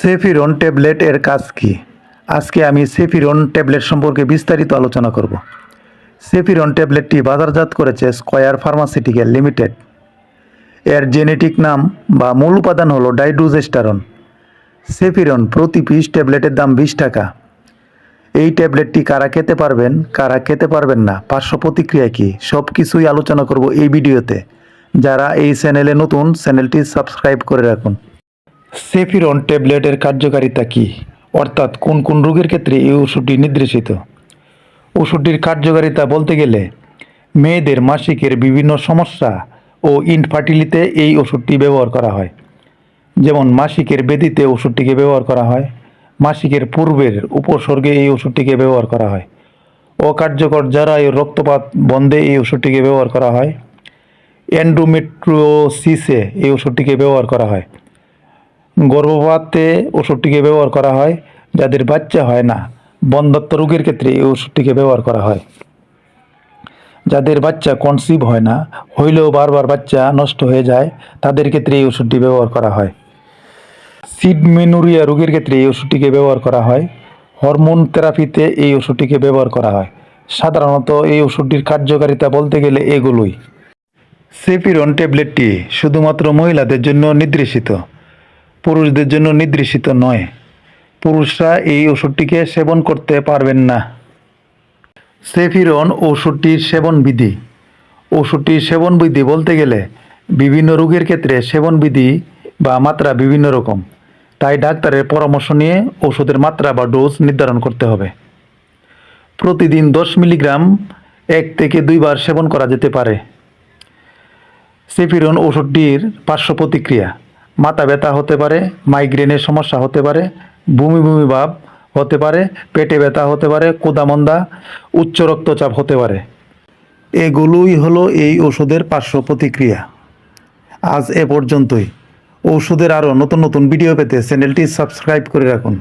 সেফিরন tablet এর কাজ কি? আজকে আমি সেফিরন ট্যাবলেট সম্পর্কে বিস্তারিত আলোচনা করব। সেফিরন ট্যাবলেটটি বাজারজাত করেছে স্কয়ার ফার্মাসিউটিক্যাল লিমিটেড। এর জেনেটিক নাম বা মূল উপাদান হলো ডাইড্রোজেস্টারন সেফিরন প্রতি পিস ট্যাবলেটের দাম বিশ টাকা। এই ট্যাবলেটটি কারা খেতে পারবেন, কারা খেতে পারবেন না, পার্শ্ব প্রতিক্রিয়া কী, সব কিছুই আলোচনা করব এই ভিডিওতে। যারা এই চ্যানেলে নতুন, চ্যানেলটি সাবস্ক্রাইব করে রাখুন। সেফিরন ট্যাবলেটের কার্যকারিতা কী? অর্থাৎ কোন কোন রোগের ক্ষেত্রে এই ওষুধটি নির্দেশিত? ওষুধটির কার্যকারিতা বলতে গেলে, মেয়েদের মাসিকের বিভিন্ন সমস্যা ও ইনফার্টিলিতে এই ওষুধটি ব্যবহার করা হয়। যেমন মাসিকের বেদিতে ওষুধটিকে ব্যবহার করা হয়, মাসিকের পূর্বের উপসর্গে এই ওষুধটিকে ব্যবহার করা হয়। অকার্যকর যারা এই রক্তপাত বন্ধে এই ওষুধটিকে ব্যবহার করা হয়। অ্যান্ড্রোমেট্রোসিসে এই ওষুধটিকে ব্যবহার করা হয়। গর্ভপাতে ওষুধটিকে ব্যবহার করা হয়, যাদের বাচ্চা হয় না। বন্ধাত্ম রোগের ক্ষেত্রে এই ওষুধটিকে ব্যবহার করা হয়। যাদের বাচ্চা কনসিভ হয় না, হইলেও বারবার বাচ্চা নষ্ট হয়ে যায়, তাদের ক্ষেত্রে এই ওষুধটি ব্যবহার করা হয়। সিডমেনুরিয়া রোগের ক্ষেত্রে এই ওষুধটিকে ব্যবহার করা হয়। হরমোন থেরাপিতে এই ওষুধটিকে ব্যবহার করা হয়। সাধারণত এই ওষুধটির কার্যকারিতা বলতে গেলে এগুলোই। সেপিরন ট্যাবলেটটি শুধুমাত্র মহিলাদের জন্য নির্দেশিত। পুরুষদের জন্য নির্দেশিত নয়। পুরুষরা এই ওষুধটিকে সেবন করতে পারবেন না। সেফিরন ওষুধটির সেবন বিধি ওষুধটির সেবন বিধি বলতে গেলে বিভিন্ন রোগের ক্ষেত্রে সেবন বিধি বা মাত্রা বিভিন্ন রকম। তাই ডাক্তারের পরামর্শ নিয়ে ওষুধের মাত্রা বা ডোজ নির্ধারণ করতে হবে। প্রতিদিন দশ মিলিগ্রাম এক থেকে দুইবার সেবন করা যেতে পারে। সেফিরন ওষুধটির পার্শ্ব প্রতিক্রিয়া। মাথা ব্যথা হতে পারে মাইগ্রেনের সমস্যা হতে পারে, বমি বমি ভাব হতে পারে, পেটে ব্যথা হতে পারে, কোদামন্দা, উচ্চ রক্তচাপ হতে পারে। এগুলোই হলো এই ওষুধের পার্শ্ব প্রতিক্রিয়া। আজ এ পর্যন্তই। ওষুধের আরও নতুন নতুন ভিডিও পেতে চ্যানেলটি সাবস্ক্রাইব করে রাখুন।